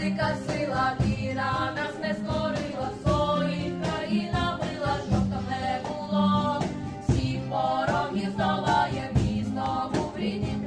велика сила, віра нас не скорила, своїх країна мила, щоб там не було, всіх ворогів здолає місто в ріднім